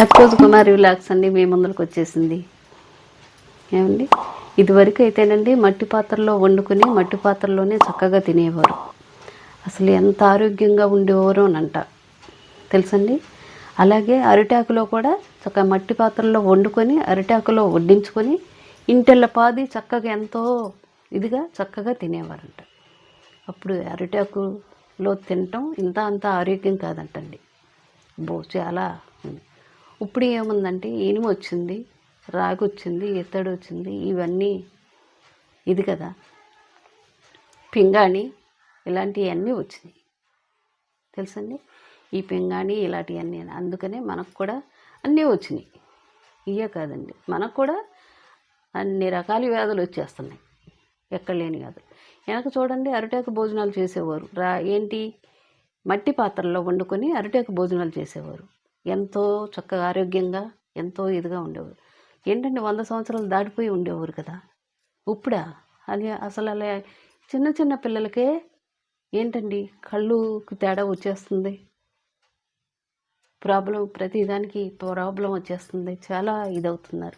Suppose కుమారి విలాక్స్ అండి మీ ముందరకు వచ్చేసింది. ఏమండి? ఇదివరకు అయితేనండి మట్టి పాత్రలో వండుకొని మట్టి పాత్రలోనే చక్కగా తినేవారు. అసలు ఎంత ఆరోగ్యంగా ఉండేవారు అనంట అంట. తెలుసండి? అలాగే అరిటాకులో కూడా చక్కగా మట్టి పాత్రలో వండుకొని అరిటాకులో వడ్డించుకొని ఇంటెళ్ళ పాది చక్కగా ఎంతో ఇదిగా చక్కగా తినేవారంట. అప్పుడు అరిటాకులో తినటం ఇంత అంత ఆరోగ్యం కాదంటండి. బో చాలా ఉంది. ఇప్పుడు ఏముందంటే ఇనుము వచ్చింది రాగి వచ్చింది ఇత్తడి వచ్చింది ఇవన్నీ ఇది కదా. పింగాణి ఇలాంటివన్నీ వచ్చినాయి. తెలుసండి? ఈ పింగాణి ఇలాంటివన్నీ అందుకనే మనకు కూడా అన్నీ వచ్చినాయి. ఇవే కాదండి. మనకు కూడా అన్ని రకాల వ్యాధులు వచ్చేస్తున్నాయి. ఎక్కడ లేని వ్యాధులు. వెనక చూడండి అరిటాకు భోజనాలు చేసేవారు. రా ఏంటి? మట్టి పాత్రల్లో వండుకొని అరిటాకు భోజనాలు చేసేవారు. ఎంతో చక్కగా ఆరోగ్యంగా ఎంతో ఇదిగా ఉండేవారు. ఏంటంటే వంద సంవత్సరాలు దాటిపోయి ఉండేవారు కదా. ఇప్పుడా? అది అసలు అలా చిన్న చిన్న పిల్లలకే ఏంటండి? కళ్ళుకి తేడా వచ్చేస్తుంది. ప్రాబ్లం ప్రతిదానికి ప్రాబ్లం వచ్చేస్తుంది. చాలా ఇదవుతున్నారు.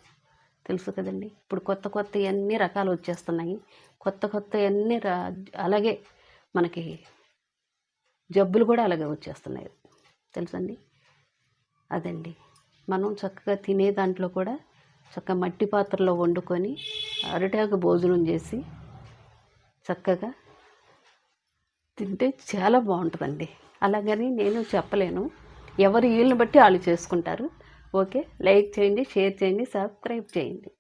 తెలుసు కదండి. ఇప్పుడు కొత్త కొత్త అన్ని రకాలు వచ్చేస్తున్నాయి. కొత్త కొత్త అన్ని రా అలాగే మనకి జబ్బులు కూడా అలాగే వచ్చేస్తున్నాయి. తెలుసండి? అదండి. మనం చక్కగా తినే దాంట్లో కూడా చక్కగా మట్టి పాత్రలో వండుకొని అరిటాకు భోజనం చేసి చక్కగా తింటే చాలా బాగుంటుందండి. అలాగని నేను చెప్పలేను. ఎవరి వీళ్ళని బట్టి వాళ్ళు చేసుకుంటారు. ఓకే. లైక్ చేయండి షేర్ చేయండి సబ్స్క్రైబ్ చేయండి.